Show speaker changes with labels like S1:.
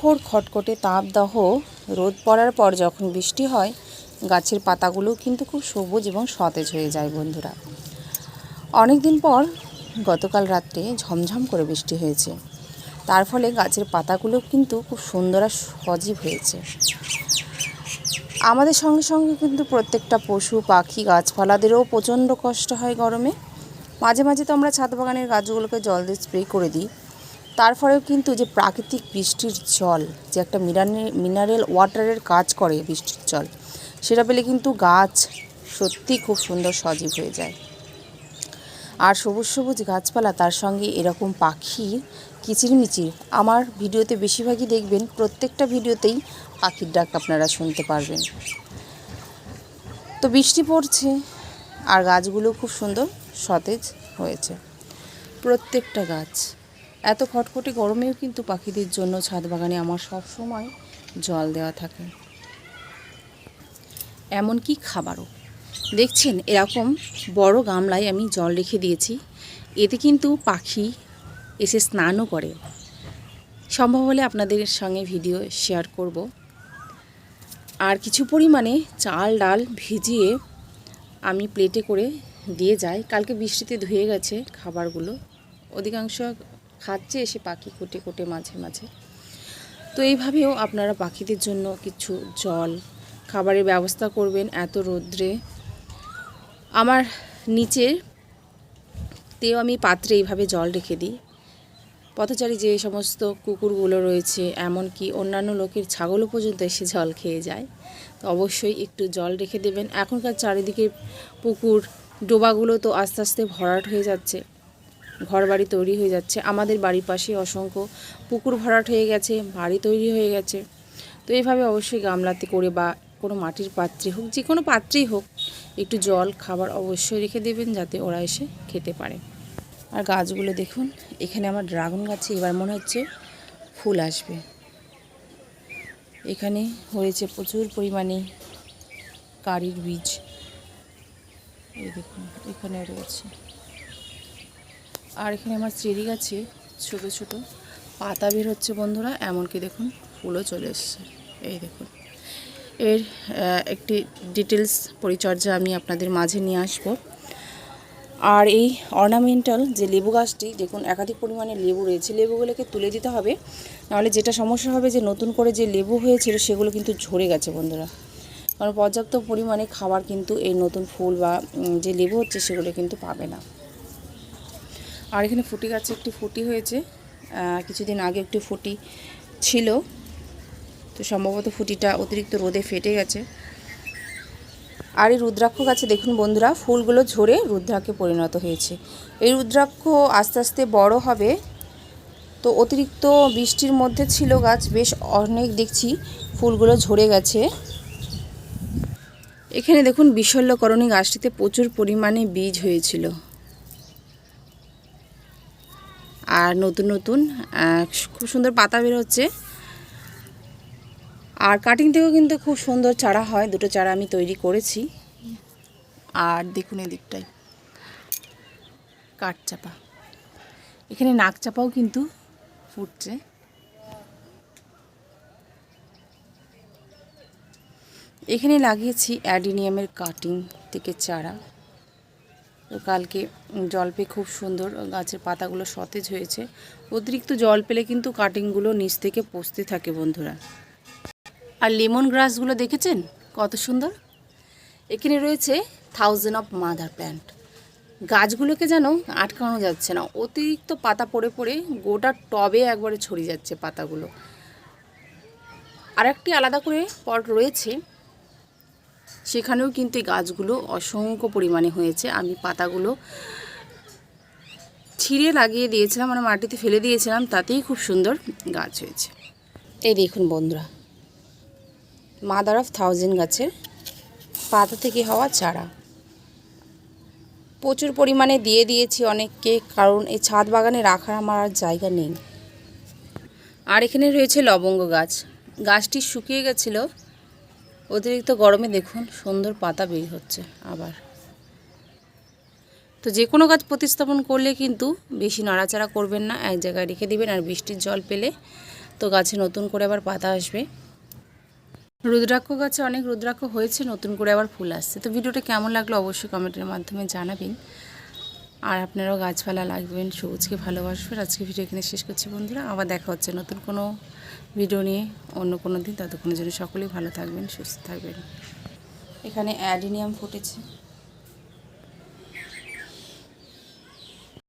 S1: প্রখর খটখটে তাপদাহ রোদ পড়ার পর যখন বৃষ্টি হয়, গাছের পাতাগুলো কিন্তু খুব সবুজ এবং সতেজ হয়ে যায় বন্ধুরা। অনেক দিন পর গতকাল রাত্রে ঝমঝম করে বৃষ্টি হয়েছে। তার ফলে গাছের পাতাগুলো কিন্তু খুব সুন্দর আর সজীব হয়েছে। আমাদের সঙ্গে সঙ্গে কিন্তু প্রত্যেকটা পশু, পাখি, গাছপালাদেরও প্রচণ্ড কষ্ট হয় গরমে। মাঝে মাঝে তো আমরা ছাদ বাগানের গাছগুলোকে জল দিয়ে স্প্রে করে দিই। তার ফলেও কিন্তু যে প্রাকৃতিক বৃষ্টির জল, যে একটা মিনারে মিনারেল ওয়াটারের কাজ করে বৃষ্টির জল, সেটা পেলে কিন্তু গাছ সত্যি খুব সুন্দর সজীব হয়ে যায়। আর সবুজ সবুজ গাছপালা, তার সঙ্গে এরকম পাখির কিচিরমিচির, আমার ভিডিওতে বেশিরভাগই দেখবেন, প্রত্যেকটা ভিডিওতেই পাখির ডাক আপনারা শুনতে পারবেন। তো বৃষ্টি পড়ছে, আর গাছগুলো খুব সুন্দর সতেজ হয়েছে। প্রত্যেকটা গাছ। এত খটখটে গরমেও কিন্তু পাখিদের জন্য ছাদ বাগানে আমার সব সময় জল দেওয়া থাকে। এমনকি খাবারও। দেখছেন, এরকম বড় গামলায় আমি জল রেখে দিয়েছি। এতে কিন্তু পাখি এসে স্নানও করে। সম্ভব হলে আপনাদের সঙ্গে ভিডিও শেয়ার করব। আর কিছু পরিমাণে চাল, ডাল ভিজিয়ে আমি প্লেটে করে দিয়ে যাই। কালকে বৃষ্টিতে ধুয়ে গেছে খাবারগুলো। অধিকাংশ খাচ্ছে এসে পাখি কোটে কোটে মাঝে মাঝে। তো এইভাবেও আপনারা পাখিদের জন্য কিছু জল, খাবারের ব্যবস্থা করবেন এত রৌদ্রে। আমার নিচের তেও আমি পাত্রে এইভাবে জল রেখে দিই। পথচারী যে সমস্ত কুকুরগুলো রয়েছে, এমনকি অন্যান্য লোকের ছাগলও পর্যন্ত এসে জল খেয়ে যায়। তো অবশ্যই একটু জল রেখে দেবেন। এখনকার চারিদিকে পুকুর, ডোবাগুলো তো আস্তে আস্তে ভরাট হয়ে যাচ্ছে। ঘর বাড়ি তৈরি হয়ে যাচ্ছে। আমাদের বাড়ির পাশে অসংখ্য পুকুর ভরাট হয়ে গেছে, বাড়ি তৈরি হয়ে গেছে। তো এইভাবে অবশ্যই গামলাতে করে বা কোনো মাটির পাত্রে হোক, যে কোনো পাত্রেই হোক, একটু জল, খাবার অবশ্যই রেখে দেবেন যাতে ওরা এসে খেতে পারে। আর গাছগুলো দেখুন, এখানে আমার ড্রাগন গাছে এবার মনে হচ্ছে ফুল আসবে। এখানে হয়েছে প্রচুর পরিমাণে কারির বীজ। এই দেখুন এখানে রয়েছে। আর এখানে আমার চেরি গাছে ছোট ছোট। পাতা বের হচ্ছে বন্ধুরা, এমনকি দেখুন ফুলও চলে এসছে। এই দেখুন। এর একটি ডিটেলস পরিচর্যা আমি আপনাদের মাঝে নিয়ে আসব। আর এই অর্নামেন্টাল যে লেবু গাছটি, দেখুন একাধিক পরিমাণে লেবু রয়েছে। লেবুগুলোকে তুলে দিতে হবে, নাহলে যেটা সমস্যা হবে যে নতুন করে যে লেবু হয়েছিল, সেগুলো কিন্তু ঝরে গেছে বন্ধুরা। কারণ পর্যাপ্ত পরিমাণে খাবার কিন্তু এই নতুন ফুল বা যে লেবু হচ্ছে, সেগুলো কিন্তু পাবে না। আর এখানে ফুটি গাছে একটি ফুটি হয়েছে। কিছুদিন আগে একটি ফুটি ছিল। তো সম্ভবত ফুটিটা অতিরিক্ত রোদে ফেটে গেছে। আর এই রুদ্রাক্ষ গাছে দেখুন বন্ধুরা, ফুলগুলো ঝরে রুদ্রাক্ষে পরিণত হয়েছে। এই রুদ্রাক্ষ আস্তে আস্তে বড় হবে। তো অতিরিক্ত বৃষ্টির মধ্যে ছিল গাছ, বেশ অনেক দেখছি ফুলগুলো ঝরে গেছে। এখানে দেখুন বিশল্যকরণী গাছটিতে প্রচুর পরিমাণে বীজ হয়েছিল। আর নতুন নতুন খুব সুন্দর পাতা বের হচ্ছে। আর কাটিং থেকেও কিন্তু খুব সুন্দর চারা হয়, দুটো চারা আমি তৈরি করেছি। আর দেখুন এদিকটাই কাঠচাপা এখানে নাক চাপাও কিন্তু ফুটছে। এখানে লাগিয়েছি অ্যাডিনিয়ামের কাটিং থেকে চারা। কালকে জল পেয়ে খুব সুন্দর গাছের পাতাগুলো সতেজ হয়েছে। অতিরিক্ত জল পেলে কিন্তু কাটিংগুলো নিচ থেকে পচতে থাকে বন্ধুরা। আর লেমন গ্রাসগুলো দেখেছেন? কত সুন্দর। এখানে রয়েছে থাউজেন্ড অফ মাদার প্ল্যান্ট গাছগুলোকে যেন আটকানো যাচ্ছে না। অতিরিক্ত পাতা পড়ে পড়ে গোটা টবে একবারে ছড়িয়ে যাচ্ছে পাতাগুলো। আর একটি আলাদা করে পট রয়েছে। সেখানেও কিন্তু এই গাছগুলো অসংখ্য পরিমাণে হয়েছে। আমি পাতাগুলো ছিঁড়ে লাগিয়ে দিয়েছিলাম মানে মাটিতে ফেলে দিয়েছিলাম, তাতেই খুব সুন্দর গাছ হয়েছে। এই দেখুন বন্ধুরা মাদার অফ থাউজেন্ড গাছের পাতা থেকে হওয়া চারা। প্রচুর পরিমাণে দিয়ে দিয়েছি অনেককে, কারণ এই ছাদ বাগানে রাখার আমার আর জায়গা নেই। আর এখানে রয়েছে লবঙ্গ গাছ। গাছটি শুকিয়ে গেছিল অতিরিক্ত গরমে দেখুন সুন্দর পাতা বের হচ্ছে আবার। তো যে কোনো গাছ প্রতিস্থাপন করলে কিন্তু বেশি নাড়াচাড়া করবেন না, এক জায়গায় রেখে দিবেন আর বৃষ্টির জল পেলে তো গাছে নতুন করে আবার পাতা আসবে। রুদ্রাক্ষ গাছে অনেক রুদ্রাক্ষ হয়েছে, নতুন করে আবার ফুল আসছে। তো ভিডিওটা কেমন লাগল অবশ্যই কমেন্টের মাধ্যমে জানাবেন। আর আপনারাও গাছপালা লাগবেন, সবুজকে ভালোবাসবেন। আজকে ভিডিও এখানে শেষ করছি বন্ধুরা। আবার দেখা হচ্ছে নতুন কোনো ভিডিও নিয়ে, অন্য কোনো দিন। ততক্ষণের জন্য সকলেই ভালো থাকবেন, সুস্থ থাকবেন। এখানে অ্যাডিনিয়াম ফুটেছে।